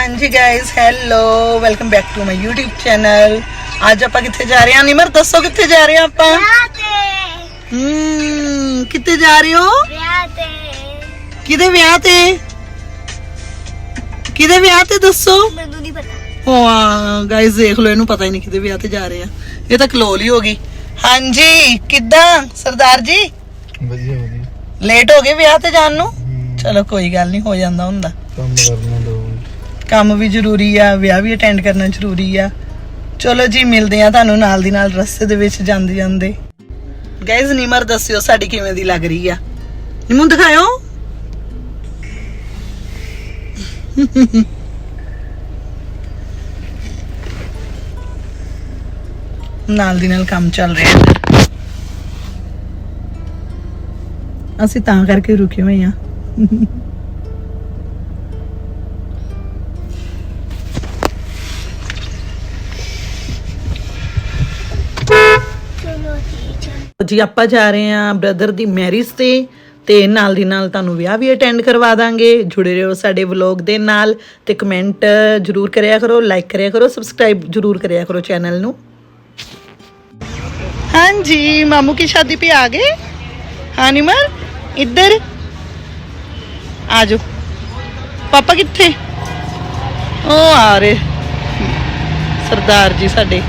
ਹਾਂਜੀ guys hello welcome back to my YouTube channel ਅੱਜ ਆਪਾਂ ਕਿੱਥੇ ਜਾ ਰਹੇ ਹਾਂ? ਨਿਮਰ ਦੱਸੋ ਕਿੱਥੇ ਜਾ ਰਹੇ ਹਾਂ ਆਪਾਂ? ਵਿਆਹ ਤੇ ਹਮ ਕਿੱਥੇ ਜਾ ਰਹੇ ਹੋ? ਵਿਆਹ ਤੇ ਕਿਹਦੇ ਵਿਆਹ ਤੇ? ਕਿਹਦੇ ਵਿਆਹ ਤੇ ਦੱਸੋ? ਮੈਨੂੰ ਨਹੀਂ ਪਤਾ ਹਾਂ ਗਾਇਸ ਦੇਖ ਲਓ ਇਹਨੂੰ ਪਤਾ ਹੀ ਨਹੀਂ ਕਿਹਦੇ ਵਿਆਹ ਤੇ ਜਾ ਰਹੇ ਆ। ਇਹ ਤਾਂ ਕਲੋਲ ਹੀ ਹੋ ਗਈ। ਹਾਂਜੀ ਕਿੱਦਾਂ ਸਰਦਾਰ ਜੀ? ਵਧੀਆ ਵਧੀਆ। ਲੇਟ ਹੋ ਗਏ ਵਿਆਹ ਤੇ ਜਾਣ ਨੂੰ? ਚਲੋ ਕੋਈ ਗੱਲ ਨਹੀਂ ਹੋ ਜਾਂਦਾ ਹੁੰਦਾ। ਕੰਮ ਕਰਨਾ ਕੰਮ ਵੀ ਜ਼ਰੂਰੀ ਆ, ਵਿਆਹ ਵੀ ਅਟੈਂਡ ਕਰਨਾ ਜ਼ਰੂਰੀ ਆ। ਚਲੋ ਜੀ, ਮਿਲਦੇ ਆ ਤੁਹਾਨੂੰ ਨਾਲ ਦੀ ਨਾਲ ਰਸਤੇ ਦੇ ਵਿੱਚ ਜਾਂਦੇ ਜਾਂਦੇ। ਗਾਇਜ਼ ਨਿਮਰ, ਦੱਸਿਓ ਸਾਡੀ ਕਿਵੇਂ ਦੀ ਲੱਗ ਰਹੀ ਆ। ਨਿਮੂ, ਦਿਖਾਇਓ। ਨਾਲ ਦੀ ਨਾਲ ਕੰਮ ਚੱਲ ਰਿਹਾ। ਅਸੀਂ ਤਾਂ ਕਰਕੇ ਰੁਕੇ ਹੋਏ ਆ। ਜੀ ਆਪਾਂ ਜਾ ਰਹੇ ਹਾਂ ਬ੍ਰਦਰ ਦੀ ਮੈਰਿਜ ਤੇ ਤੇ ਨਾਲ ਦੀ ਨਾਲ ਤੁਹਾਨੂੰ ਵਿਆਹ ਵੀ ਅਟੈਂਡ ਕਰਵਾ ਦਾਂਗੇ। ਜੁੜੇ ਰਹੋ ਸਾਡੇ ਵਲੌਗ ਦੇ ਨਾਲ ਤੇ ਕਮੈਂਟ ਜਰੂਰ ਕਰਿਆ ਕਰੋ ਲਾਈਕ ਕਰਿਆ ਕਰੋ ਸਬਸਕ੍ਰਾਈਬ ਜਰੂਰ ਕਰਿਆ ਕਰੋ ਚੈਨਲ ਨੂੰ। ਹਾਂਜੀ, ਮਾਮੂ ਕੀ ਸ਼ਾਦੀ पे ਆ ਗਏ? ਹਾਂ, ਨਿਮਰ, ਇੱਧਰ। ਆ ਜਾਓ। ਪਾਪਾ ਕਿੱਥੇ? ਉਹ ਆ ਰਹੇ। ਸਰਦਾਰ ਜੀ ਸਾਡੇ।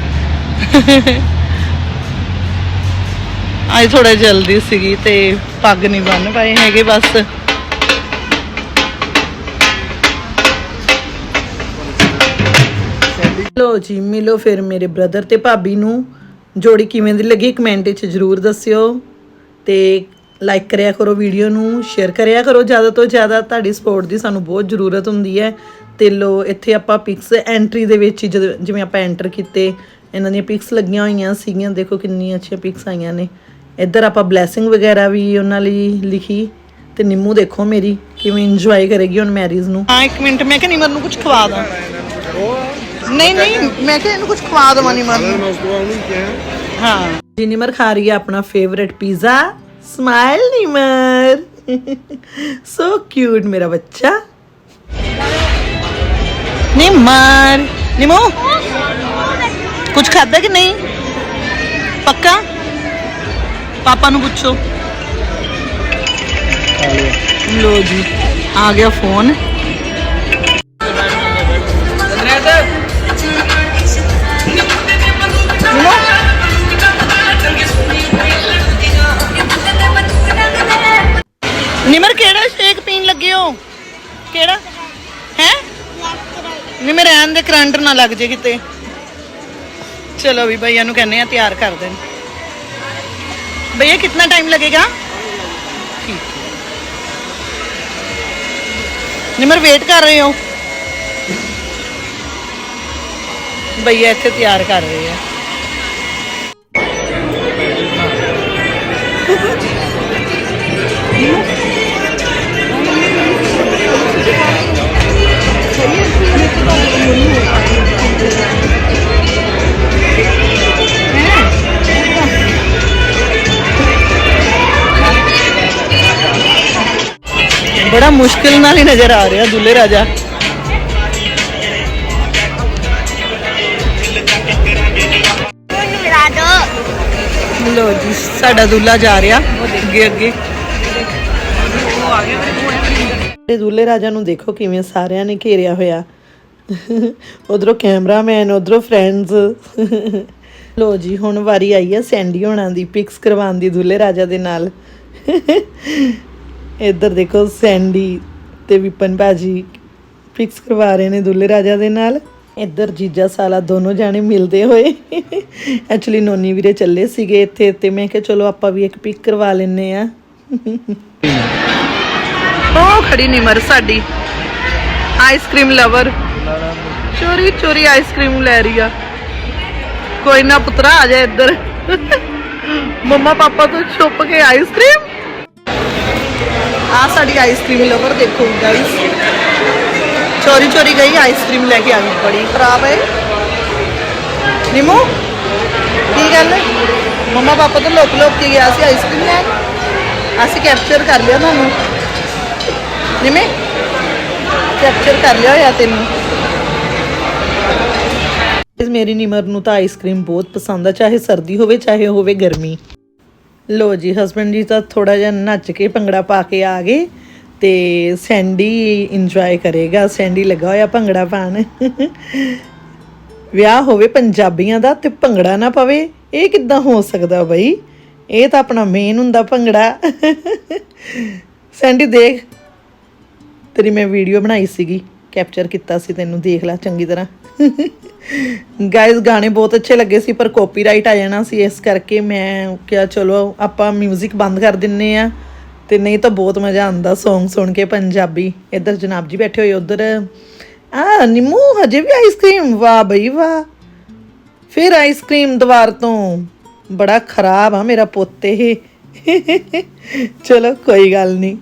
ਅੱਜ ਥੋੜਾ ਜਲਦੀ ਸੀਗੀ ਤੇ ਪੱਗ ਨਹੀਂ ਬੰਨ ਪਾਏ ਹੈਗੇ ਬਸ। ਲੋ ਜੀ, ਮਿਲੋ ਫਿਰ ਮੇਰੇ ਬ੍ਰਦਰ ਤੇ ਭਾਬੀ ਨੂੰ। ਜੋੜੀ ਕਿਵੇਂ ਦੀ ਲੱਗੀ ਕਮੈਂਟ ਵਿੱਚ ਜਰੂਰ ਦੱਸਿਓ ਤੇ ਲਾਈਕ ਕਰਿਆ ਕਰੋ ਵੀਡੀਓ ਨੂੰ ਸ਼ੇਅਰ ਕਰਿਆ ਕਰੋ ਜ਼ਿਆਦਾ ਤੋਂ ਜ਼ਿਆਦਾ। ਤੁਹਾਡੀ ਸਪੋਰਟ ਦੀ ਸਾਨੂੰ ਬਹੁਤ ਜ਼ਰੂਰਤ ਹੁੰਦੀ ਹੈ। ਤੇ ਲੋ, ਇੱਥੇ ਆਪਾਂ ਪਿਕਸ ਐਂਟਰੀ ਦੇ ਵਿੱਚ ਹੀ ਜਦੋਂ- ਜਿਵੇਂ ਆਪਾਂ ਐਂਟਰ ਕੀਤੇ, ਇਹਨਾਂ ਦੀਆਂ ਪਿਕਸ ਲੱਗੀਆਂ ਹੋਈਆਂ ਸੀਗੀਆਂ। ਦੇਖੋ ਕਿੰਨੀਆਂ ਅੱਛੀਆਂ ਪਿਕਸ ਆਈਆਂ ਨੇ। ਇੱਧਰ ਆਪਾਂ ਬਲੇਸਿੰਗ ਵਗੈਰਾ ਵੀ ਉਹਨਾਂ ਲਈ ਲਿਖੀ ਤੇ ਨਿੰਮੂ ਦੇਖੋ ਮੇਰੀ ਕਿਵੇਂ ਇੰਜੋਏ ਕਰੇਗੀ ਹੁਣ ਮੈਰਿਜ ਨੂੰ। ਹਾਂ ਇੱਕ ਮਿੰਟ ਮੈਂ ਕਿ ਨਿਮਰ ਨੂੰ ਕੁਝ ਖਵਾ ਦਾਂ। ਨਹੀਂ ਨਹੀਂ ਮੈਂ ਕਿ ਇਹਨੂੰ ਕੁਝ ਖਵਾ ਦਵਾਂ ਨਿਮਰ ਨੂੰ। ਹਾਂ। ਜੀ ਨਿਮਰ ਖਾ ਰਹੀ ਹੈ ਆਪਣਾ ਫੇਵਰਿਟ ਪੀਜ਼ਾ ਸਮਾਈਲ ਨਿਮਰ। ਸੋ ਕਿਊਟ ਮੇਰਾ ਬੱਚਾ। ਨਿਮਰ ਨਿਮੋ। ਕੁਝ ਖਾਦਾ ਕਿ ਨਹੀਂ? ਪੱਕਾ? ਪਾਪਾ ਨੂੰ ਪੁੱਛੋ। ਲੋ ਜੀ, ਆ ਗਿਆ ਫੋਨ। ਨਿਮਰ, ਕਿਹੜਾ ਸ਼ੇਕ ਪੀਣ ਲੱਗੇ ਹੋ? ਕਿਹੜਾ? ਹੈ? ਨਿਮਰ, ਐਨ ਦੇ ਕਰੰਟ ਨਾ ਲੱਗ ਜੇ ਕਿਤੇ। ਚਲੋ ਵੀ ਭਈਆ ਇਹਨੂੰ ਕਹਿੰਦੇ ਆ ਤਿਆਰ ਕਰ ਦੇਣ। ਭਈਆ ਕਿੰਨਾ ਟਾਈਮ ਲੱਗੇਗਾ ਠੀਕ ਨਿਮਰ ਵੇਟ ਕਰ ਰਹੇ ਹੋ ਭਈਆ ਇੱਥੇ ਤਿਆਰ ਕਰ ਰਹੇ ਆ ਬੜਾ ਮੁਸ਼ਕਿਲ ਨਾਲ ਹੀ ਨਜ਼ਰ ਆ ਰਿਹਾ ਦੁੱਲੇ ਰਾਜਾ। ਲੋ ਜੀ, ਸਾਡਾ ਦੁੱਲਾ ਜਾ ਰਿਹਾ ਅੱਗੇ ਅੱਗੇ। ਤੇ ਦੁੱਲੇ ਰਾਜਾ ਨੂੰ ਦੇਖੋ ਕਿਵੇਂ ਸਾਰਿਆਂ ਨੇ ਘੇਰਿਆ ਹੋਇਆ। ਉਧਰੋਂ ਕੈਮਰਾਮੈਨ, ਉਧਰੋਂ ਫਰੈਂਡਸ ਲੋ ਜੀ, ਹੁਣ ਵਾਰੀ ਆਈ ਹੈ ਸੈਂਡੀ ਹੋਣਾ ਦੀ ਪਿਕਸ ਕਰਵਾਉਣ ਦੀ ਦੁੱਲੇ ਰਾਜਾ ਦੇ ਨਾਲ। ਇੱਧਰ ਦੇਖੋ, ਸੈਂਡੀ ਤੇ ਵਿਪਨ ਭਾਜੀ ਫਿਕਸ ਕਰਵਾ ਰਹੇ ਨੇ ਦੁੱਲੇ ਰਾਜਾ ਦੇ ਨਾਲ। ਇੱਧਰ ਜੀਜਾ ਸਾਲਾ ਦੋਨੋਂ ਜਾਣੇ ਮਿਲਦੇ ਹੋਏ। ਐਕਚੁਅਲੀ ਨੋਨੀ ਵੀਰੇ ਚੱਲੇ ਸੀਗੇ ਇੱਥੇ ਤੇ ਮੈਂ ਕਿਹਾ ਚਲੋ ਆਪਾਂ ਵੀ ਇੱਕ ਪਿਕ ਕਰਵਾ ਲੈਨੇ ਆ ਉਹ ਖੜੀ ਨਿਮਰ ਸਾਡੀ। ਆਈਸਕ੍ਰੀਮ ਲਵਰ ਚੋਰੀ ਚੋਰੀ ਆਈਸਕ੍ਰੀਮ ਲੈ ਰਹੀ ਆ। ਕੋਈ ਨਾ ਪੁੱਤਰਾ ਆ ਜਾ ਇੱਧਰ। ਮੰਮਾ ਪਾਪਾ ਤੋਂ ਛੁਪ ਕੇ ਆਈਸਕ੍ਰੀਮ ਆ ਸਾਡੀ ਆਈਸਕ੍ਰੀਮ ਲਵਰ ਦੇਖੋ ਗਾਇਸ ਚੋਰੀ ਚੋਰੀ ਗਈ ਆਈਸਕ੍ਰੀਮ ਲੈ ਕੇ ਆ ਗਈ। ਬੜੀ ਖਰਾਬ ਹੈ। ਨਿਮੋ, ਕੀ ਗੱਲ? ਮੰਮਾ ਪਾਪਾ ਤੋਂ ਲੁਕ ਲੁਕ ਕੇ ਗਿਆ ਸੀ ਆਈਸਕ੍ਰੀਮ ਲੈਣ। ਅਸੀਂ ਕੈਪਚਰ ਕਰ ਲਿਆ ਤੁਹਾਨੂੰ। ਨਿਮੇ ਕੈਪਚਰ ਕਰ ਲਿਆ ਹੋਇਆ ਤੈਨੂੰ। ਮੇਰੀ ਨਿਮਰ ਨੂੰ ਤਾਂ ਆਈਸਕ੍ਰੀਮ ਬਹੁਤ ਪਸੰਦ ਆ, ਚਾਹੇ ਸਰਦੀ ਹੋਵੇ, ਚਾਹੇ ਹੋਵੇ ਗਰਮੀ। ਲੋ ਜੀ ਹਸਬੰਡ ਜੀ ਤਾਂ ਥੋੜਾ ਜਿਹਾ ਨੱਚ ਕੇ ਭੰਗੜਾ ਪਾ ਕੇ ਆ ਗਏ ਤੇ ਸੈਂਡੀ ਇੰਜੋਏ ਕਰੇਗਾ। ਸੈਂਡੀ ਲੱਗਾ ਹੋਇਆ ਭੰਗੜਾ ਪਾਣ ਵਿਆਹ ਹੋਵੇ ਪੰਜਾਬੀਆਂ ਦਾ ਤੇ ਭੰਗੜਾ ਨਾ ਪਵੇ, ਇਹ ਕਿੱਦਾਂ ਹੋ ਸਕਦਾ ਬਈ? ਇਹ ਤਾਂ ਆਪਣਾ ਮੇਨ ਹੁੰਦਾ ਭੰਗੜਾ। ਸੈਂਡੀ ਦੇਖ, ਤੇਰੀ ਮੈਂ ਵੀਡੀਓ ਬਣਾਈ ਸੀਗੀ। ਕੈਪਚਰ ਕੀਤਾ ਸੀ ਤੈਨੂੰ, ਦੇਖ ਲੈ ਚੰਗੀ ਤਰ੍ਹਾਂ। ਗਾਇਸ ਗਾਣੇ ਬਹੁਤ ਅੱਛੇ ਲੱਗੇ ਸੀ, ਪਰ ਕਾਪੀਰਾਈਟ ਆ ਜਾਣਾ ਸੀ, ਇਸ ਕਰਕੇ ਮੈਂ ਕਿਹਾ, ਚਲੋ ਆਪਾਂ 뮤직 ਬੰਦ ਕਰ ਦਿੰਨੇ ਆ। ਤੇ ਨਹੀਂ ਤਾਂ ਬਹੁਤ ਮਜ਼ਾ ਆਉਂਦਾ Song ਸੁਣ ਕੇ ਪੰਜਾਬੀ। ਇੱਧਰ ਜਨਾਬ ਜੀ ਬੈਠੇ ਹੋਏ, ਉਧਰ। ਆ, ਨਿੰਮੂ, ਹਜੇ ਵੀ ਆਈਸਕ੍ਰੀਮ ਵਾਹ ਬਈ ਵਾਹ। ਫਿਰ ਆਈਸਕ੍ਰੀਮ ਦੀਵਾਰ ਤੋਂ। ਬੜਾ ਖਰਾਬ ਆ ਮੇਰਾ ਪੁੱਤ ਇਹ। ਚਲੋ ਕੋਈ ਗੱਲ ਨਹੀਂ।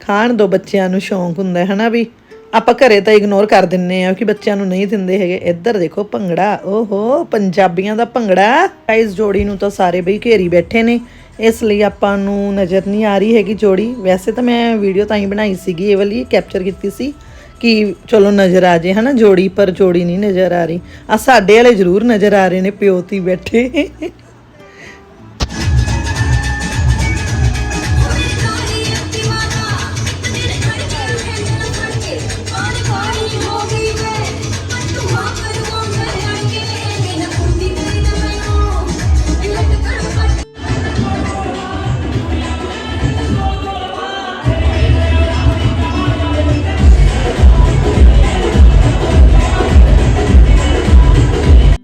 ਖਾਣ ਦੋ ਬੱਚਿਆਂ ਨੂੰ ਸ਼ੌਂਕ ਹੁੰਦਾ ਹੈ ਹਨਾ ਵੀ? ਆਪਾਂ ਘਰੇ ਤਾਂ ਇਗਨੋਰ ਕਰ ਦਿੰਨੇ ਆ ਕਿ ਬੱਚਿਆਂ ਨੂੰ ਨਹੀਂ ਦਿੰਦੇ ਹੈਗੇ। ਇੱਧਰ ਦੇਖੋ ਭੰਗੜਾ। ਓਹੋ, ਪੰਜਾਬੀਆਂ ਦਾ ਭੰਗੜਾ। ਗਾਇਸ ਜੋੜੀ ਨੂੰ ਤਾਂ ਸਾਰੇ ਬਈ ਘੇਰੀ ਬੈਠੇ ਨੇ। ਇਸ ਲਈ ਆਪਾਂ ਨੂੰ ਨਜ਼ਰ ਨਹੀਂ ਆ ਰਹੀ ਹੈਗੀ ਜੋੜੀ। ਵੈਸੇ ਤਾਂ ਮੈਂ ਵੀਡੀਓ ਤਾਂ ਹੀ ਬਣਾਈ ਸੀਗੀ, ਇਹ ਵਾਲੀ ਕੈਪਚਰ ਕੀਤੀ ਸੀ ਕਿ ਚਲੋ ਨਜ਼ਰ ਆ ਜੇ, ਹਨਾ? ਜੋੜੀ ਪਰ ਜੋੜੀ ਨਹੀਂ ਨਜ਼ਰ ਆ ਰਹੀ। ਆ ਸਾਡੇ ਵਾਲੇ ਜ਼ਰੂਰ ਨਜ਼ਰ ਆ ਰਹੇ ਨੇ ਪਿਓਤੀ ਬੈਠੇ।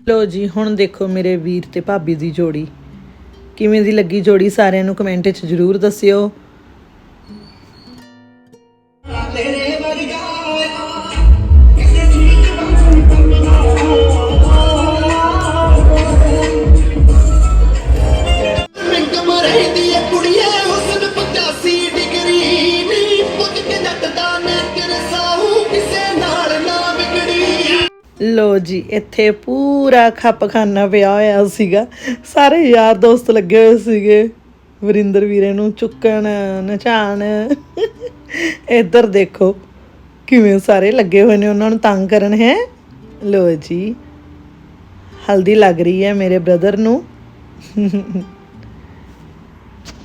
ਲੋ ਜੀ, ਹੁਣ ਦੇਖੋ ਮੇਰੇ ਵੀਰ ਤੇ ਭਾਬੀ ਦੀ ਜੋੜੀ। ਕਿਵੇਂ ਦੀ ਲੱਗੀ ਜੋੜੀ ਸਾਰਿਆਂ ਨੂੰ ਕਮੈਂਟ ਵਿੱਚ ਜਰੂਰ ਦੱਸਿਓ। ਮਿੰਟ ਲੋ ਜੀ, ਇੱਥੇ ਪੂਰਾ ਖੱਪਖਾਨਾ ਪਿਆ ਹੋਇਆ ਸੀਗਾ। ਸਾਰੇ ਯਾਰ ਦੋਸਤ ਲੱਗੇ ਹੋਏ ਸੀਗੇ। ਵਰਿੰਦਰ ਵੀਰੇ ਨੂੰ ਚੁੱਕਣ, ਨਚਾਣ। ਇੱਧਰ ਦੇਖੋ, ਕਿਵੇਂ ਸਾਰੇ ਲੱਗੇ ਹੋਏ ਨੇ, ਉਹਨਾਂ ਨੂੰ ਤੰਗ ਕਰਨ, ਹੈ? ਲੋ ਜੀ, ਹਲਦੀ ਲੱਗ ਰਹੀ ਹੈ ਮੇਰੇ ਬ੍ਰਦਰ ਨੂੰ।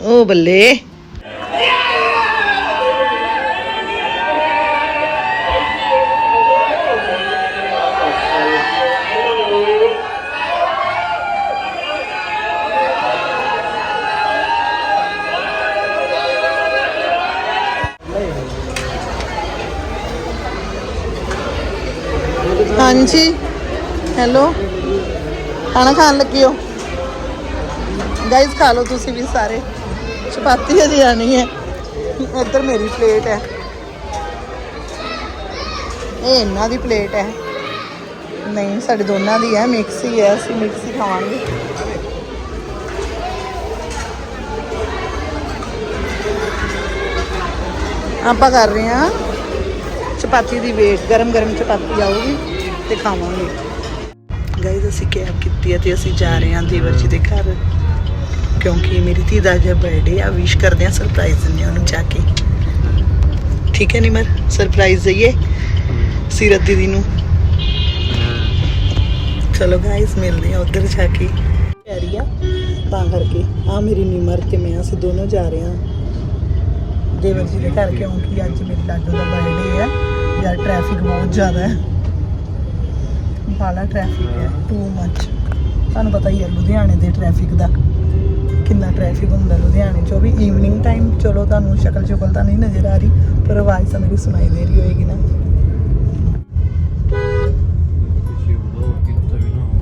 ਉਹ ਬੱਲੇ। ਹਾਂਜੀ। ਹੈਲੋ ਖਾਣਾ ਖਾਣ ਲੱਗੇ ਹੋ? ਗਾਇਸ ਖਾ ਲਓ ਤੁਸੀਂ ਵੀ ਸਾਰੇ। ਚਪਾਤੀ ਹਜੇ ਆਣੀ ਹੈ। ਇੱਧਰ ਮੇਰੀ ਪਲੇਟ ਹੈ। ਇਹ ਇਹਨਾਂ ਦੀ ਪਲੇਟ ਹੈ। ਨਹੀਂ, ਸਾਡੇ ਦੋਨਾਂ ਦੀ ਹੈ। ਮਿਕਸ ਹੀ। ਹੈ ਅਸੀਂ ਮਿਕਸ ਹੀ ਖਾਵਾਂਗੇ। ਆਪਾਂ ਕਰ ਰਹੇ ਹਾਂ। ਚਪਾਤੀ ਦੀ ਵੇਟ ਗਰਮ ਗਰਮ ਚਪਾਤੀ ਆਊਗੀ। ਤੇ ਖਾਵਾਂਗੇ ਗਾਇਜ਼ ਅਸੀਂ ਕੈਬ ਕੀਤੀ ਹੈ ਤੇ ਅਸੀਂ ਜਾ ਰਹੇ ਹਾਂ ਦੇਵਰ ਜੀ ਦੇ ਘਰ। ਕਿਉਂਕਿ ਮੇਰੀ ਧੀ ਦਾ ਅੱਜ ਬਰਥਡੇ ਆ ਵਿਸ਼ ਕਰਦੇ ਆ ਸਰਪ੍ਰਾਈਜ਼ ਦਿੰਦੇ ਹਾਂ ਉਹਨੂੰ ਜਾ ਕੇ। ਠੀਕ ਹੈ ਨਿਮਰ? ਸਰਪ੍ਰਾਈਜ਼ ਦਈਏ ਸੀਰਤ ਦੀਦੀ ਨੂੰ। ਚਲੋ ਗਾਇਜ਼ ਮਿਲਦੇ ਆ ਉਧਰ ਜਾ ਕੇ। ਪਿਆਰੀ ਆ, ਤਾਂ ਕਰਕੇ। ਆ ਮੇਰੀ ਨਿਮਰ ਤੇ ਮੈਂ, ਅਸੀਂ ਦੋਨੋਂ ਜਾ ਰਹੇ ਹਾਂ। ਦੇਵਰ ਜੀ ਦੇ ਘਰ ਕਿਉਂਕਿ ਅੱਜ ਮੇਰੇ ਲਾਡੋ ਦਾ ਬਰਥਡੇ ਹੈ ਯਾਰ ਟ੍ਰੈਫਿਕ ਬਹੁਤ ਜ਼ਿਆਦਾ ਹੈ। ਬਾਲਾ ਟ੍ਰੈਫਿਕ ਹੈ ਟੂ ਮੱਚ ਤੁਹਾਨੂੰ ਪਤਾ ਹੀ ਹੈ ਲੁਧਿਆਣੇ ਦੇ ਟ੍ਰੈਫਿਕ ਦਾ ਕਿੰਨਾ ਟ੍ਰੈਫਿਕ ਹੁੰਦਾ ਲੁਧਿਆਣੇ 'ਚ। ਉਹ ਵੀ ਈਵਨਿੰਗ ਟਾਈਮ ਚਲੋ ਤੁਹਾਨੂੰ ਸ਼ਕਲ ਸ਼ੁਕਲ ਤਾਂ ਨਹੀਂ ਨਜ਼ਰ ਆ ਰਹੀ ਪਰ ਆਵਾਜ਼ ਤਾਂ ਮੇਰੀ ਸੁਣਾਈ ਦੇ ਰਹੀ ਹੋਏਗੀ ਨਾ।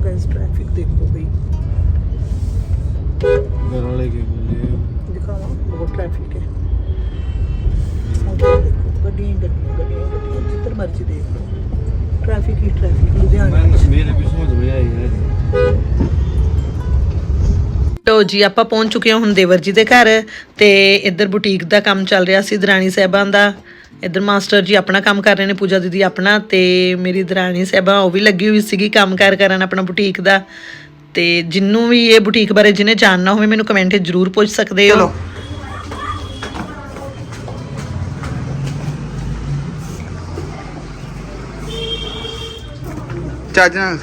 ਗਾਇਸ ਟ੍ਰੈਫਿਕ ਦੇਖੋ ਬਈ। ਘਰ ਵਾਲੇ ਕੀ ਬੋਲੇ ਦਿਖਾਵਾਂ ਬਹੁਤ ਟ੍ਰੈਫਿਕ ਹੈ। ਗੱਡੀਆਂ ਗੱਡੀਆਂ ਗੱਡੀਆਂ ਜਿੱਧਰ ਮਰਜ਼ੀ ਦੇਖ ਲਓ। ਟ੍ਰੈਫਿਕ ਹੀ ਟ੍ਰੈਫਿਕ ਲੁਧਿਆਣੇ ਵਿੱਚ। ਮੇਰੇ ਪਿੱਛੋਂ ਜਵੇ ਆਏ ਹੈ ਲੋ ਜੀ ਆਪਾਂ ਪਹੁੰਚ ਚੁੱਕੇ ਹਾਂ ਹੁਣ ਦੇਵਰ ਜੀ ਦੇ ਘਰ ਤੇ ਇੱਧਰ ਬੁਟੀਕ ਦਾ ਕੰਮ ਚੱਲ ਰਿਹਾ ਸੀ ਦਰਾਣੀ ਸਾਹਿਬਾਂ ਦਾ। ਇੱਧਰ ਮਾਸਟਰ ਜੀ ਆਪਣਾ ਕੰਮ ਕਰ ਰਹੇ ਨੇ ਪੂਜਾ ਦੀਦੀ ਆਪਣਾ ਤੇ ਮੇਰੀ ਦਰਾਣੀ ਸਾਹਿਬਾ ਉਹ ਵੀ ਲੱਗੀ ਹੋਈ ਸੀਗੀ ਕੰਮ ਕੰਮਕਾਰ ਕਰਨ ਆਪਣਾ ਬੁਟੀਕ ਦਾ। ਤੇ ਜਿੰਨੂੰ ਵੀ ਇਹ ਬੁਟੀਕ ਬਾਰੇ ਜਿਹਨੇ ਜਾਣਨਾ ਹੋਵੇ ਮੈਨੂੰ ਕਮੈਂਟ ਜਰੂਰ ਪੁੱਛ ਸਕਦੇ ਹੋ। ਚੱਜ ਨਾਲ।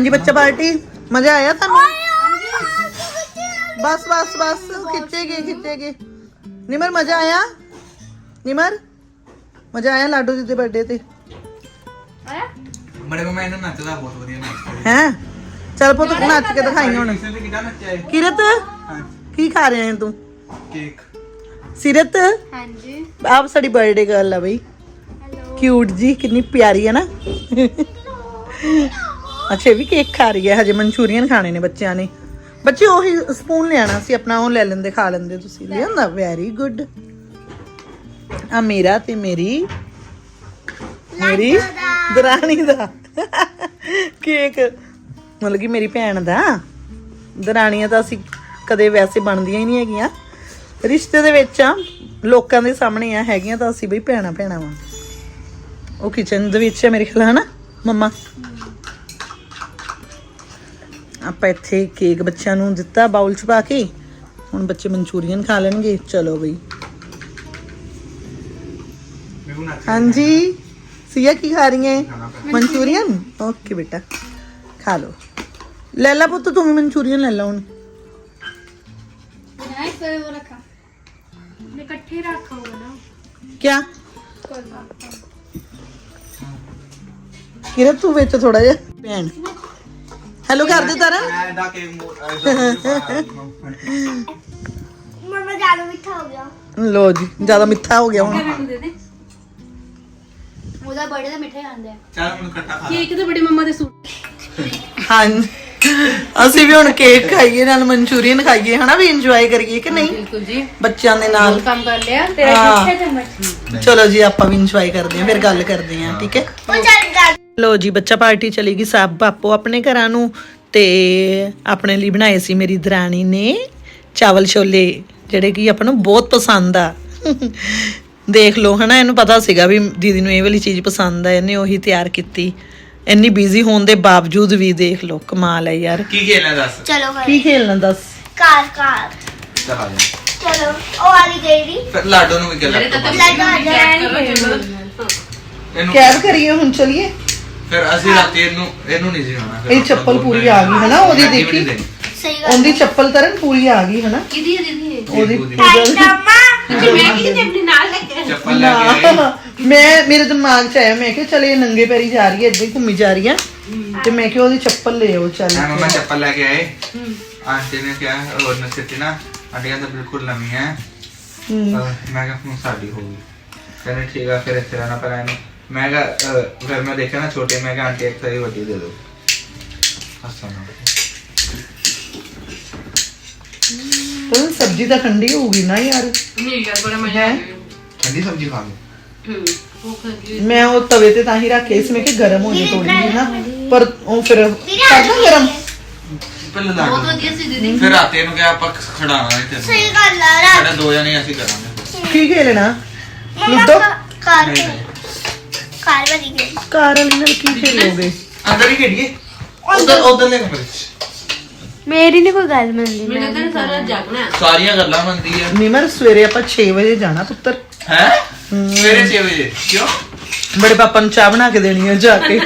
ਹਾਂਜੀ ਬੱਚਾ ਪਾਰਟੀ ਮਜ਼ਾ ਆਇਆ ਤੁਹਾਨੂੰ? ਬਸ ਬਸ ਬਸ ਖਿੱਚੇਗੇ ਖਿੱਚੇਗੇ। ਨਿਮਰ ਮਜ਼ਾ ਆਇਆ? ਨਿਮਰ ਮਜ਼ਾ ਆਇਆ ਲਾਡੂ ਜੀ ਦੇ ਬਰਥਡੇ ਤੇ? ਬੜੇ ਮੈਂ ਇਹਨਾਂ ਨੱਚਦਾ ਬਹੁਤ ਵਧੀਆ ਨੱਚਦਾ ਹੈ? ਚਲ ਪੁੱਤ ਨੱਚ ਕੇ ਦਿਖਾਈ ਹੁਣ। ਕਿਸੇ ਨੇ ਕਿਦਾਂ ਨੱਚਿਆ ਹੈ ਕਿਰਤ ਕੀ ਖਾ ਰਿਹਾ ਹੈ ਤੂੰ? ਕੇਕ। ਸਿਰਤ? ਹਾਂਜੀ। ਆਪ ਸਾਡੀ ਬਰਥਡੇ ਗਰਲ ਆ ਬਈ। ਹੈਲੋ ਕਿਊਟ ਜੀ ਕਿੰਨੀ ਪਿਆਰੀ ਹੈ ਨਾ। ਅੱਛਾ, ਇਹ ਵੀ ਕੇਕ ਖਾ ਰਹੀ ਹੈ, ਹਜੇ ਮਨਚੂਰੀਅਨ ਖਾਣੇ ਨੇ ਬੱਚਿਆਂ ਨੇ। ਬੱਚੇ ਉਹੀ ਸਪੂਨ ਲਿਆਣਾ ਸੀ, ਆਪਣਾ ਉਹ ਲੈ ਲੈਂਦੇ, ਖਾ ਲੈਂਦੇ, ਤੁਸੀਂ ਲਿਆਂਦਾ ਵੈਰੀ ਗੁੱਡ ਆ ਮੇਰਾ ਤੇ ਮੇਰੀ ਮੇਰੀ ਦਰਾਣੀ ਦਾ। ਕੇਕ ਮਤਲਬ ਕਿ ਮੇਰੀ ਭੈਣ ਦਾ। ਦਰਾਣੀਆਂ ਤਾਂ ਅਸੀਂ ਕਦੇ ਵੈਸੇ ਬਣਦੀਆਂ ਹੀ ਨਹੀਂ ਹੈਗੀਆਂ। ਰਿਸ਼ਤੇ ਦੇ ਵਿੱਚ ਆ, ਲੋਕਾਂ ਦੇ ਸਾਹਮਣੇ ਆ, ਹੈਗੀਆਂ ਤਾਂ ਅਸੀਂ ਬਈ ਭੈਣਾ ਭੈਣਾ ਵਾਂ। ਉਹ ਕਿਚਨ ਦੇ ਵਿੱਚ ਹੈ ਮੇਰੇ ਖਿਆਲ, ਹਨਾ, ਮੰਮਾ? ਆਪਾਂ ਇੱਥੇ ਕੇਕ ਬੱਚਿਆਂ ਨੂੰ ਦਿੱਤਾ ਬਾਉਲ ਚ ਪਾ ਕੇ। ਹੁਣ ਬੱਚੇ ਮਨਚੂਰੀਅਨ ਖਾ ਲੈਣਗੇ। ਚਲੋ ਬਈ। ਹਾਂਜੀ। ਸੀਆ ਕੀ ਖਾ ਰਹੀ ਹੈ ਮਨਚੂਰੀਅਨ? ਓਕੇ ਬੇਟਾ। ਖਾ ਲਓ। ਲੈ ਲਾ ਪੁੱਤ ਤੂੰ ਵੀ ਮਨਚੂਰੀਅਨ ਲੈ ਲਾ ਹੁਣ। ਮੈਂ ਫਿਰ ਉਹ ਰੱਖਾ। ਮੈਂ ਇਕੱਠੇ ਰੱਖਾਂਗਾ ਨਾ। ਕਿਆ? ਕਿਰਨ ਤੂੰ ਵਿੱਚ ਥੋੜਾ ਜਿਹਾ। ਭੈਣ। ਹੈਲੋ ਕਰ ਦੇ ਤਾਰਾ? ਮੈਂ ਦਾ ਕੇਕ ਮੋ ਮਮਾ ਜਾਨੂ ਮਿੱਠਾ ਹੋ ਗਿਆ। ਲੋ ਜੀ ਜ਼ਿਆਦਾ ਮਿੱਠਾ ਹੋ ਗਿਆ ਹੁਣ। ਉਹਦਾ ਬੜੇ ਦਾ ਮਿੱਠਾ ਖਾਂਦੇ ਆ ਚੱਲ ਮੈਨੂੰ ਇਕੱਠਾ ਖਾ ਕੇਕ ਤੇ ਬੜੀ ਮੰਮਾ ਦੇ ਸੂਟ। ਹਾਂਜੀ। ਅਸੀਂ ਵੀ ਹੁਣ ਕੇਕ ਖਾਈਏ ਨਾਲ ਮਨਚੂਰੀਅਨ ਖਾਈਏ ਹਨਾ ਵੀ ਇੰਜੋਏ ਕਰੀਏ ਕਿ ਨਹੀਂ? ਬਿਲਕੁਲ ਜੀ। ਬੱਚਿਆਂ ਦੇ ਨਾਲ। ਕੰਮ ਕਰ ਲਿਆ। ਹਾਂ। ਚਮਚ ਚਲੋ ਜੀ ਆਪਾਂ ਵੀ ਇੰਜੋਏ ਕਰਦੇ ਹਾਂ ਫਿਰ ਗੱਲ ਕਰਦੇ ਹਾਂ ਠੀਕ ਹੈ? ਉਹ ਚੱਲ ਗਾ ਲੋ ਜੀ ਬੱਚਾ ਪਾਰਟੀ ਚਲੀ ਗਈ ਸਭ ਆਪੋ ਆਪਣੇ ਘਰਾਂ ਨੂੰ ਤੇ ਆਪਣੇ ਲਈ ਬਣਾਏ ਸੀ ਮੇਰੀ ਦਰਾਣੀ ਨੇ ਚਾਵਲ ਛੋਲੇ ਜਿਹੜੇ ਕਿ ਆਪਾਂ ਨੂੰ ਬਹੁਤ ਪਸੰਦ ਆ। ਦੇਖ ਲਓ ਹਨਾ ਇਹਨੂੰ ਪਤਾ ਸੀਗਾ ਵੀ ਦੀਦੀ ਨੂੰ ਇਹ ਵਾਲੀ ਚੀਜ਼ ਪਸੰਦ ਆ ਇਹਨੇ ਉਹੀ ਤਿਆਰ ਕੀਤੀ। ਇੰਨੀ ਬਿਜ਼ੀ ਹੋਣ ਦੇ ਬਾਵਜੂਦ ਵੀ ਦੇਖ ਲਓ ਕਮਾਲ ਹੈ ਯਾਰ। ਕੀ ਖੇਲਣਾ ਦੱਸ? ਚਲੋ ਕੀ ਖੇਲਣਾ ਦੱਸ? ਕਾਰ ਕਾਰ ਚੱਲ ਉਹ ਵਾਲੀ ਗਈ ਫਿਰ ਲਾਡੋ ਨੂੰ ਵੀ ਗੱਲ ਮੇਰੇ ਤਾਂ ਲੱਗਾ ਆ ਜਾ ਇਹਨੂੰ ਕੈਦ ਕਰੀਏ ਹੁਣ ਚਲੀਏ। ਫਿਰ ਅਸੀਂ ਰਾਤੀ ਇਹਨੂੰ ਇਹਨੂੰ ਨਹੀਂ ਜਿਉਣਾ ਇਹ ਚੱਪਲ ਪੂਰੀ ਆ ਗਈ ਹਨਾ? ਉਹਦੀ ਦੇਖੀ? ਸਹੀ ਗੱਲ ਉਹਦੀ ਚੱਪਲ ਤਰਨ ਪੂਰੀ ਆ ਗਈ ਕਿਹਦੀ ਹੈ ਦੀਦੀ? ਉਹਦੀ ਮੈਂ ਕਿਹਦੀ ਆਪਣੀ ਨਾਲ ਲੈ ਕੇ ਚੱਪਲ ਲੈ ਕੇ ਆਏ ਨਾ, ਮੈਂ ਮੇਰੇ ਦਿਮਾਗ 'ਚ ਆਇਆ ਮੈਂ ਕਿਹਾ ਚਲ ਇਹ ਨੰਗੇ ਪੈਰੀ ਜਾ ਰਹੀ ਹੈ ਇੱਦਾਂ ਹੀ ਘੁੰਮੀ ਜਾ ਰਹੀ ਹੈ। ਤੇ ਮੈਂ ਕਿਹਾ ਉਹਦੀ ਚੱਪਲ ਲੈ ਆਓ ਚੱਲ। ਮੈਂ ਮਮਾ ਚੱਪਲ ਲੈ ਕੇ ਆਏ। ਆਂਟੀ ਨੇ ਕਿਹਾ ਉਹ ਨਸਿੱਤੀ ਨਾ ਆਂਟੀ ਕਹਿੰਦਾ ਬਿਲਕੁਲ ਨਵੀਂ ਹੈ। ਮੈਂ ਕਿਹਾ ਹੁਣ ਸਾਡੀ ਹੋ ਗਈ। ਕਹਿੰਦੇ ਠੀਕ ਆ ਫਿਰ ਅਹ, ਫਿਰ ਮੈਂ ਦੇਖਿਆ ਨਾ ਛੋਟੇ ਮੈਂ ਕਿਹਾ ਆਂਟੀ ਇੱਕ ਸਾਰੀ ਵੱਡੀ ਦੇ ਦਿਓ ਹੱਸਣਾ ਪਰ ਸਬਜ਼ੀ ਤਾਂ ਠੰਡੀ ਹੋਊਗੀ ਨਾ ਯਾਰ ਮੇਰੀ ਗੱਲ ਬੜਾ ਮਜ਼ਾ ਹੈ ਠੰਡੀ ਸਬਜ਼ੀ ਖਾ ਲਓ ਹੂੰ ਭੁੱਖ ਲੱਗੀ ਮੈਂ ਉਹ ਤਵੇ ਤੇ ਤਾਂ ਹੀ ਰੱਖ ਕੇ ਇਸ ਮੈਂ ਕਿ ਗਰਮ ਹੋ ਜੇ ਥੋੜੀ ਜਿਹੀ ਨਾ ਪਰ ਉਹ ਫਿਰ ਕਰਦਾ ਗਰਮ ਪਹਿਲਾਂ ਬਹੁਤ ਲਾ ਵਧੀਆ ਸੀ ਦੀਦੀ ਫਿਰ ਰਾਤੇ ਨੂੰ ਕਿਹਾ ਆਪਾਂ ਖੜਾਣਾ ਨਹੀਂ ਤੈਨੂੰ ਸਹੀ ਗੱਲ ਆ ਰਾਤ ਸਾਡੇ ਦੋ ਜਣੇ ਅਸੀਂ ਕਰਾਂਗੇ ਕੀ ਖੇਲਣਾ ਮਮਾ ਲੁੱਡੋ ਕਾਰ ਨਹੀਂ ਨਹੀਂ ਕਾਰ ਵਾਲੀ ਗਈ। ਕਾਰ ਵਾਲੀ ਨਾਲ ਕੀ ਖੇਲੋਗੇ ਅੰਦਰ ਹੀ ਖੇਡੀਏ। ਉਧਰ ਉਧਰ ਲੈ ਕਮਰੇ ਚ। ਮੇਰੀ ਨਹੀਂ ਕੋਈ ਗੱਲ ਮੰਨਦੀ ਮੈਨੂੰ ਤਾਂ ਸਾਰਾ ਜਾਗਣਾ। ਸਾਰੀਆਂ ਗੱਲਾਂ ਮੰਦੀ ਆ। ਨਿਮਰ ਸਵੇਰੇ ਆਪਾਂ 6 ਵਜੇ ਜਾਣਾ ਪੁੱਤਰ। ਹੈ? ਸਵੇਰੇ 6 ਵਜੇ। ਕਿਉਂ? ਬੜੇ ਪਾਪਾ ਨੂੰ ਚਾਹ ਬਣਾ ਕੇ ਦੇਣੀ ਹੈ ਜਾ ਕੇ।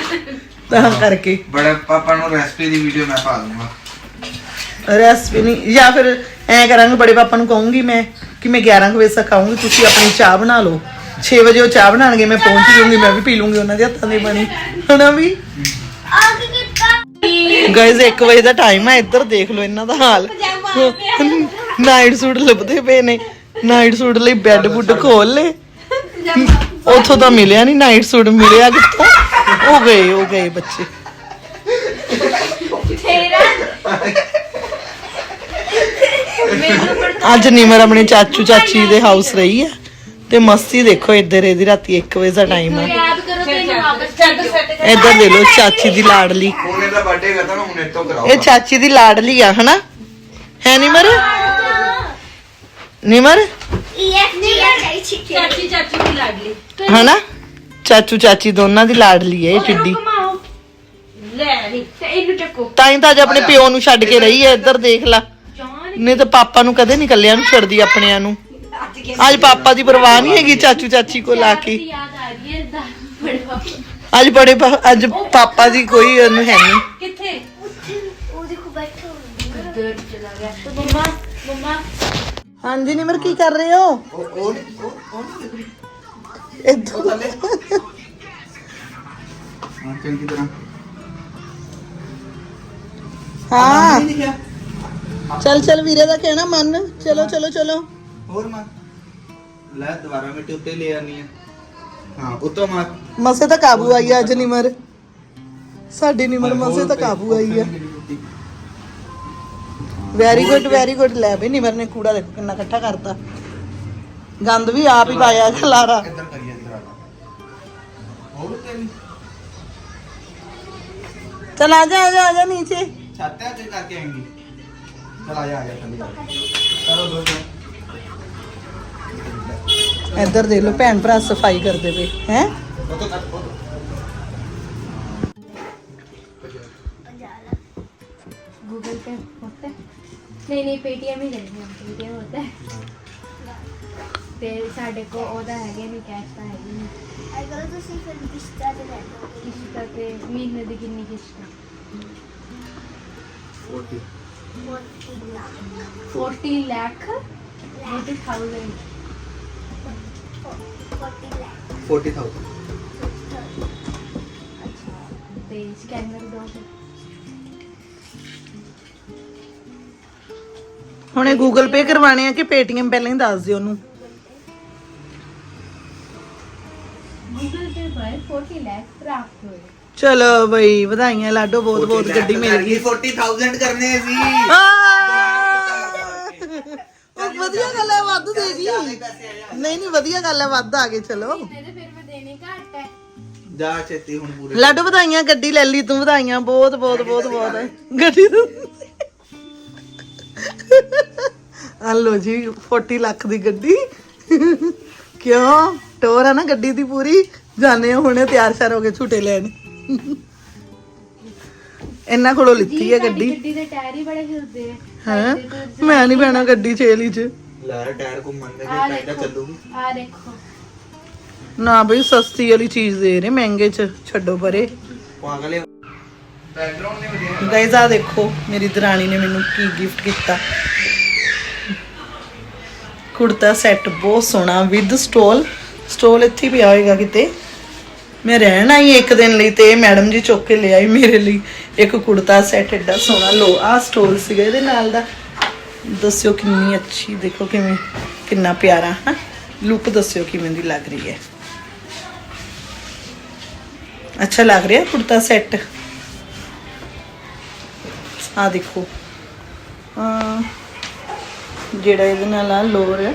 ਤਾਂ ਕਰਕੇ। ਬੜੇ ਪਾਪਾ ਨੂੰ ਰੈਸਪੀ ਦੀ ਵੀਡੀਓ ਮੈਂ ਪਾ ਦੂੰਗਾ। ਰੈਸਪੀ ਨਹੀਂ ਜਾਂ ਫਿਰ ਐ ਕਰਾਂਗੇ ਬੜੇ ਪਾਪਾ ਨੂੰ ਕਹੂੰਗੀ ਮੈਂ ਕਿ ਮੈਂ 11 ਕੁ ਵਜੇ ਤੱਕ ਆਉਂਗੀ ਤੁਸੀਂ ਆਪਣੀ ਚਾਹ ਬਣਾ ਲਓ। 6 ਵਜੇ ਉਹ ਚਾਹ ਬਣਾਣਗੇ ਮੈਂ ਪਹੁੰਚ ਜੂੰਗੀ ਮੈਂ ਵੀ ਪੀ ਲੂੰਗੀ ਉਹਨਾਂ ਦੇ ਹੱਥਾਂ ਦੀ ਬਣੀ। ਹਨਾ ਵੀ? ਗਾਇਜ਼ 1 ਵਜੇ ਦਾ ਟਾਈਮ ਹੈ ਇੱਧਰ ਦੇਖ ਲਓ ਇਹਨਾਂ ਦਾ ਹਾਲ। ਨਾਈਟ ਸੂਟ ਲੱਭਦੇ ਪਏ ਨੇ। ਨਾਈਟ ਸੂਟ ਲਈ ਬੈੱਡ ਬੁੱਡ ਖੋਲ ਲੇ ਉੱਥੋਂ ਤਾਂ ਮਿਲਿਆ ਨਹੀਂ ਨਾਈਟ ਸੂਟ ਮਿਲਿਆ ਕਿੱਥੋਂ? ਉਹ ਗਏ ਉਹ ਗਏ ਬੱਚੇ। ਅੱਜ ਨਿਮਰ ਆਪਣੇ ਚਾਚੂ ਚਾਚੀ ਦੇ ਹਾਊਸ ਰਹੀ ਹੈ ਤੇ ਮਸਤੀ ਦੇਖੋ ਇੱਧਰ ਇਹਦੀ ਰਾਤੀ 1 ਵਜੇ ਦਾ ਟਾਈਮ ਹੈ ਯਾਦ ਕਰੋ ਤੇ ਇਹਨੂੰ ਵਾਪਸ ਚੱਲ ਸੈੱਟ ਇੱਧਰ ਦੇ ਲੋ ਚਾਚੀ ਦੀ ਲਾਡਲੀ। ਹੁਣ ਇਹਦਾ ਬਰਥਡੇ ਕਰਦਾ ਮੈਂ ਹੁਣ ਇਹ ਤੋਂ ਇਹ ਚਾਚੀ ਦੀ ਲਾਡਲੀ ਆ ਹਨਾ? ਹੈ ਨਿਮਰ? ਨਿਮਰ? ਇਹ ਨਹੀਂ ਆ ਗਈ ਛਿੱਕੇ ਚਾਚੀ ਚਾਚੀ ਦੀ ਲਾਡਲੀ। ਹਨਾ? ਚਾਚੂ ਚਾਚੀ ਦੋਨਾਂ ਦੀ ਲਾਡਲੀ ਹੈ ਇਹ ਟਿੱਡੀ। ਘੁਮਾਓ। ਲੈ ਨਹੀਂ ਤੇ ਇਹਨੂੰ ਚੱਕੋ। ਤਾਂ ਹੀ ਤਾਂ ਅੱਜ ਆਪਣੇ ਪਿਓ ਨੂੰ ਛੱਡ ਕੇ ਰਹੀ ਹੈ ਇੱਧਰ ਦੇਖ ਲਾ। ਨਹੀਂ ਤਾਂ ਪਾਪਾ ਨੂੰ ਕਦੇ ਨਹੀਂ ਕੱਲਿਆਂ ਨੂੰ ਛੱਡਦੀ ਆਪਣਿਆਂ ਨੂੰ। ਅੱਜ ਪਾਪਾ ਦੀ ਪਰਵਾਹ ਨਹੀਂ ਹੈਗੀ ਚਾਚੂ ਚਾਚੀ ਕੋ। ਲਾ ਕੇ ਅੱਜ ਬੜੇ ਅੱਜ ਪਾਪਾ ਦੀ ਕੋਈ ਨਹੀਂ। ਕਿੱਥੇ? ਉਹ ਦੇਖੋ ਬੈਠਾ ਉਧਰ ਕੀ ਕਰ ਰਹੇ ਹੋ? ਹਾਂ ਚਲ ਚਲ ਵੀਰੇ ਦਾ ਕਹਿਣਾ ਮੰਨ। ਚਲੋ ਚਲੋ ਚਲੋ। ਹੋਰ ਮਾਂ ਲੈ ਦੁਬਾਰਾ ਮਿੱਟੀ ਉੱਤੇ ਲੈ ਆਨੀ ਹੈ। ਹਾਂ ਉੱਤੋਂ ਮਾਰ ਮਸੇ ਤਾਂ ਕਾਬੂ ਆਈ ਆ ਅੱਜ ਨਿਮਰ ਸਾਡੀ ਨਿਮਰ ਮਸੇ ਤਾਂ ਕਾਬੂ ਆਈ ਆ। ਵੈਰੀ ਗੁੱਡ ਵੈਰੀ ਗੁੱਡ ਲੈ ਬਈ ਨਿਮਰ ਨੇ ਕੂੜਾ ਦੇਖੋ ਕਿੰਨਾ ਇਕੱਠਾ ਕਰਤਾ। ਗੰਦ ਵੀ ਆਪ ਹੀ ਪਾਇਆ ਖਲਾਰਾ। ਇੱਧਰ ਕਰੀਏ ਇੱਧਰ ਆ ਹੋਰ ਉੱਤੇ ਵੀ। ਚਲ ਆ ਜਾ ਆ ਜਾ ਆ ਜਾ ਨੀਚੇ। ਛੱਤ ਤੇ ਅੱਗੇ ਕਰਕੇ ਆਏਂਗੀ। ਚਲ ਆ ਜਾ ਆ ਜਾ ਥੱਲੇ ਆ। ਜਾ। ਚਲੋ ਦੋ ਦੋ ਇੱਧਰ ਦੇਖ ਲਓ ਭੈਣ ਭਰਾ ਸਫਾਈ ਕਰਦੇ ਪਏ ਹੈ ਉਹ ਤੋਂ ਕੱਟ ਉਹ गूगल पे होता है नहीं नहीं पेटीएम ही लेंगे हम पेटीएम होता है ਤੇ ਸਾਡੇ ਕੋ ਉਹਦਾ ਹੈਗੇ ਨਹੀਂ ਕੈਸ਼ ਤਾਂ ਹੈਗੇ ਨਹੀਂ ਅਗਰ ਤੁਸੀਂ ਫਿਰ ਕਿਸ਼ਤਾਂ ਤੇ ਲੈ ਲਓ ਕਿਸ਼ਤ ਤੇ ਮਹੀਨੇ ਦੀ ਕਿੰਨੀ ਕਿਸ਼ਤ ਹੈ 40 40 ਲੱਖ 40000 40 ਲੈ 40000 ਅੱਛਾ ਤੇ ਸਕੈਨਰ ਦੋ ਹੁਣੇ ਗੂਗਲ ਪੇ ਕਰਵਾਣੇ ਆ ਕਿ ਪੇਟੀਐਮ ਪਹਿਲਾਂ ਹੀ ਦੱਸ ਦਿਓ ਉਹਨੂੰ ਗੂਗਲ ਪੇ ਪਰ 40 ਲੱਖ ਪ੍ਰਾਪਤ ਹੋਏ ਚਲੋ ਬਈ ਵਧਾਈਆਂ ਲਾਡੋ ਬਹੁਤ ਬਹੁਤ ਗੱਡੀ ਮਿਲ ਗਈ 40000 ਕਰਨੇ ਸੀ ਉਹ ਵਧੀਆ ਗੱਲ ਹੈ ਵੱਧ ਦੇ ਦੀ। ਨਹੀਂ ਨਹੀਂ ਵਧੀਆ ਗੱਲ ਹੈ ਵੱਧ ਆ ਗਏ ਚਲੋ। ਤੇ ਫਿਰ ਮੈਂ ਦੇਣੇ ਘੱਟ ਹੈ। ਜਾ ਛੇਤੀ ਹੁਣ ਪੂਰੇ। ਲਾਡੋ ਵਧਾਈਆਂ ਗੱਡੀ ਲੈ ਲਈ ਤੂੰ ਵਧਾਈਆਂ ਬਹੁਤ ਬਹੁਤ ਬਹੁਤ ਬਹੁਤ ਗੱਡੀ ਤੂੰ ਆ ਲੋ ਜੀ 40 ਲੱਖ ਦੀ ਗੱਡੀ। ਕਿਉਂ? ਟੋਰ ਆ ਨਾ ਗੱਡੀ ਦੀ ਪੂਰੀ। ਜਾਣੇ ਹੁਣੇ ਤਿਆਰ ਸ਼ਾਰ ਹੋ ਕੇ ਝੂਟੇ ਲੈਣ। ਇਹਨਾਂ ਕੋਲੋਂ ਲਿੱਤੀ ਹੈ ਗੱਡੀ। ਗੱਡੀ ਦੇ ਟਾਇਰ ਹੀ ਬੜੇ ਹਿਲਦੇ ਆ। ਹੈ ਮੈਂ ਨਹੀਂ ਬਹਿਣਾ ਗੱਡੀ ਚੇਲੀ ਚ। ਲੈ ਟਾਇਰ ਘੁੰਮਣ ਦੇ ਆ ਟਾਇਰ ਚੱਲੂਗੀ। ਆ ਦੇਖੋ। ਨਾ ਬਈ ਸਸਤੀ ਵਾਲੀ ਚੀਜ਼ ਦੇ ਰਹੇ ਮਹਿੰਗੇ ਚ ਛੱਡੋ ਪਰੇ। ਪਾਗਲੇ ਬੈਕਗ੍ਰਾਉਂਡ ਨੇ ਵਧੀਆ ਗਾਇਜ਼ ਆ ਦੇਖੋ ਮੇਰੀ ਦਰਾਣੀ ਨੇ ਮੈਨੂੰ ਕੀ ਗਿਫਟ ਕੀਤਾ। ਕੁੜਤਾ ਸੈੱਟ ਬਹੁਤ ਸੋਹਣਾ ਵਿਦ ਸਟੋਲ ਸਟੋਲ ਇੱਥੇ ਹੀ ਪਿਆ ਹੋਏਗਾ ਕਿਤੇ। ਮੈਂ ਰਹਿਣ ਆਈ ਇੱਕ ਦਿਨ ਲਈ ਤੇ ਮੈਡਮ ਜੀ ਚੁੱਕ ਕੇ ਲੈ ਮੇਰੇ ਲਈ। ਇੱਕ ਕੁੜਤਾ ਸੈੱਟ ਐਡਾ ਸੋਹਣਾ, ਲੋ ਆ ਸਟੋਲ ਸੀਗਾ ਇਹਦੇ ਨਾਲ ਦਾ। ਦੱਸਿਓ ਕਿੰਨੀ ਅੱਛੀ, ਦੇਖੋ ਕਿਵੇਂ, ਕਿੰਨਾ ਪਿਆਰਾ, ਹਾਂ? ਲੁੱਕ ਦੱਸਿਓ ਕਿਵੇਂ ਦੀ ਲੱਗ ਰਹੀ ਹੈ। ਅੱਛਾ ਲੱਗ ਰਿਹਾ ਕੁੜਤਾ ਸੈੱਟ ਆ ਦੇਖੋ। ਆ ਜਿਹੜਾ ਇਹਦੇ ਨਾਲ ਆ ਲੋਅਰ ਹੈ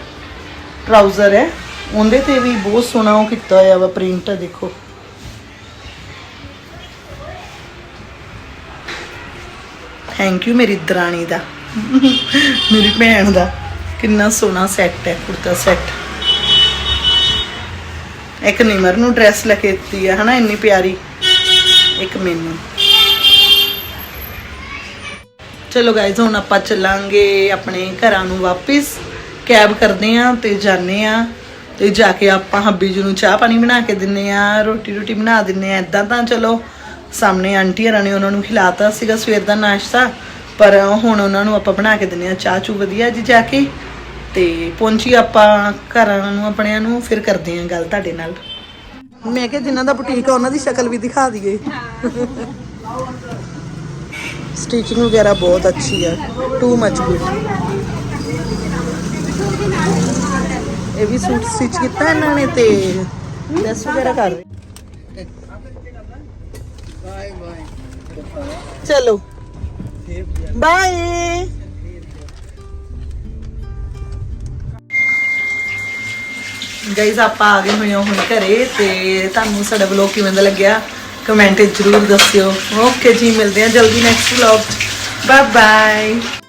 ਟਰਾਊਜ਼ਰ ਹੈ, ਉਹਦੇ ਤੇ ਵੀ ਬਹੁਤ ਸੋਹਣਾ ਉਹ ਕੀਤਾ ਹੋਇਆ ਵਾ ਪ੍ਰਿੰਟ ਦੇਖੋ। ਥੈਂਕ ਯੂ ਮੇਰੀ ਦਰਾਣੀ ਦਾ। ਮੇਰੀ ਭੈਣ ਦਾ। ਕਿੰਨਾ ਸੋਹਣਾ ਸੈੱਟ ਹੈ, ਕੁੜਤਾ ਸੈੱਟ ਇੱਕ ਨਿਮਰ ਨੂੰ ਡਰੈਸ ਲੈ ਕੇ ਦਿੱਤੀ ਆ, ਹਨਾ, ਇੰਨੀ ਪਿਆਰੀ। ਇੱਕ ਮੈਨੂੰ। ਚਲੋ ਗਾਇਜ਼ ਹੁਣ ਆਪਾਂ ਚੱਲਾਂਗੇ ਆਪਣੇ ਘਰਾਂ ਨੂੰ ਵਾਪਿਸ। ਕੈਬ ਕਰਦੇ ਆਂ ਤੇ ਜਾਂਦੇ ਆਂ। ਤੇ ਜਾ ਕੇ ਆਪਾਂ ਹੱਬੀ ਜੀ ਨੂੰ ਚਾਹ ਪਾਣੀ ਬਣਾ ਕੇ ਦਿੰਨੇ ਆ, ਰੋਟੀ ਰੋਟੀ ਬਣਾ ਦਿੰਨੇ ਆ। ਇਦਾਂ ਤਾਂ ਚਲੋ ਸਾਹਮਣੇ ਆਂਟੀ ਹਰਾਂ ਨੇ ਉਹਨਾਂ ਨੂੰ ਖਿਲਾਤਾ ਸੀਗਾ ਸਵੇਰ ਦਾ ਨਾਸ਼ਤਾ, ਪਰ ਹੁਣ ਉਹਨਾਂ ਨੂੰ ਆਪਾਂ ਬਣਾ ਕੇ ਦਿੰਨੇ ਆ ਚਾਹ ਚੂ ਵਧੀਆ ਜੀ ਜਾ ਕੇ। ਤੇ ਪਹੁੰਚੀ ਆਪਾਂ ਘਰਾਂ ਨੂੰ, ਆਪਣਿਆਂ ਨੂੰ, ਫਿਰ ਕਰਦੇ ਆਂ ਗੱਲ ਤੁਹਾਡੇ ਨਾਲ। ਮੈਂ ਕਿਹਾ ਜਿਨ੍ਹਾਂ ਦਾ ਬੁਟੀਕ ਆ, ਉਹਨਾਂ ਦੀ ਸ਼ਕਲ ਵੀ ਦਿਖਾ ਦਈਏ। ਸਟਿਚਿੰਗ ਵਗੈਰਾ ਬਹੁਤ ਅੱਛੀ ਹੈ ਟੂ ਮੱਚ ਗੁੱਡ ਇਹ ਵੀ ਸੂਟ ਸਟਿਚ ਕੀਤਾ ਇਹਨਾਂ ਨੇ ਤੇ ਡਰੈਸ ਵਗੈਰਾ ਕਰ ਰਹੇ ਬਾਏ ਬਾਏ ਚਲੋ। ਬਾਏ ਗਾਇਜ਼ ਆਪਾਂ ਆ ਗਏ ਹੋਏ ਹਾਂ ਹੁਣ ਘਰੇ ਤੇ ਤੁਹਾਨੂੰ ਸਾਡਾ ਵਲੌਗ ਕਿਵੇਂ ਦਾ ਲੱਗਿਆ? ਕਮੈਂਟ ਜ਼ਰੂਰ ਦੱਸਿਓ। ਓਕੇ ਜੀ, ਮਿਲਦੇ ਹਾਂ ਜਲਦੀ ਨੈਕਸਟ ਵਲੌਗ ਬਾਏ ਬਾਏ